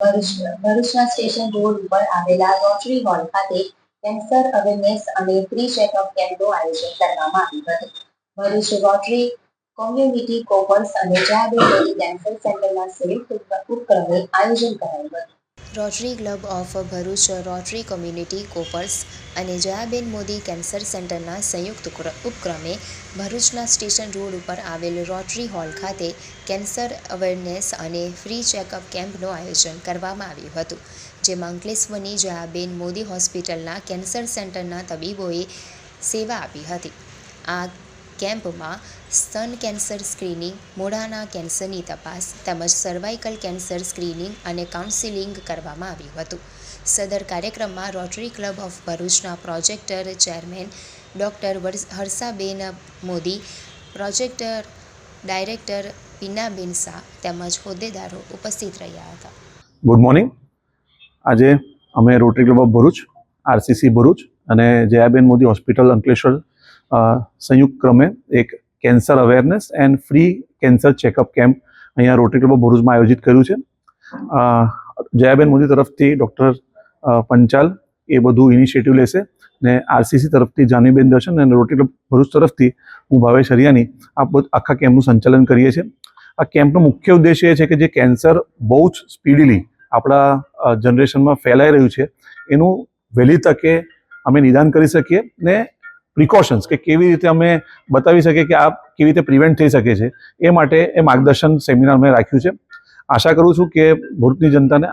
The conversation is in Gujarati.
ભરૂચ ભરૂચના સ્ટેશન રોડ ઉપર આવેલા રોટરી હોલ ખાતે કેન્સર અવેરનેસ અને ફ્રી ચેકઅપ કેમ્પનું આયોજન કરવામાં આવ્યું હતું. ભરૂચ રોટરી કોમ્યુનિટી કોપર્સ અને મોદી કેન્સર સેન્ટરના સંયુક્ત ઉપ- ઉપક્રમે આયોજન કરાયું હતું. Rotary club of Bharuch Rotary community corps અને જયાબેન મોદી કેન્સર સેન્ટરના સંયુક્ત ઉપક્રમે ભરૂચના સ્ટેશન રોડ ઉપર આવેલ રોટરી હોલ ખાતે કેન્સર અવેરનેસ અને ફ્રી ચેકઅપ કેમ્પનું આયોજન કરવામાં આવ્યું હતું, જેમાં અંકલેશ્વરની જયાબેન મોદી હોસ્પિટલના કેન્સર સેન્ટરના તબીબોએ સેવા આપી હતી. આ કેમ્પમાં સ્તન કેન્સર સ્ક્રીનિંગ, મોઢાના કેન્સરની તપાસ તેમજ સર્વાઇકલ કેન્સર સ્ક્રીનિંગ અને કાઉન્સિલિંગ કરવામાં આવ્યું હતું. સદર કાર્યક્રમમાં રોટરી ક્લબ ઓફ ભરૂચના projector chairman doctor Harshaben Modi, projector director Pinaben Shah તેમજ હોદ્દેદારો ઉપસ્થિત રહ્યા હતા. ગુડ મોર્નિંગ આજે અમે Rotary club of Bharuch, RCC Bharuch અને જયાબેન મોદી હોસ્પિટલ અંકલેશ્વર સંયુક્ત ક્રમે એક cancer awareness and free cancer checkup camp અહીંયા રોટરી ક્લબ ભરૂચમાં આયોજિત કર્યું છે. જયાબેન મોદી તરફથી ડૉક્ટર પંચાલ એ બધું ઇનિશિયેટિવ લેશે ને આરસીસી તરફથી જાનીબેન દર્શન અને રોટરી ક્લબ ભરૂચ તરફથી હું ભાવેશ હરિયાની આ આખા કેમ્પનું સંચાલન કરીએ છીએ. આ કેમ્પનો મુખ્ય ઉદ્દેશ એ છે કે જે કેન્સર બહુ જ સ્પીડીલી આપણા જનરેશનમાં ફેલાઈ રહ્યું છે. એનું વહેલી તકે અમે નિદાન કરી શકીએ ને પ્રિકોશન્સ કે કેવી રીતે અમે બતાવી શકીએ કે આ કેવી રીતે પ્રિવેન્ટ થઈ શકે છે, એ માટે એ માર્ગદર્શન સેમિનાર મેં રાખ્યું છે. આશા કરું છું કે ભરૂચની જનતાને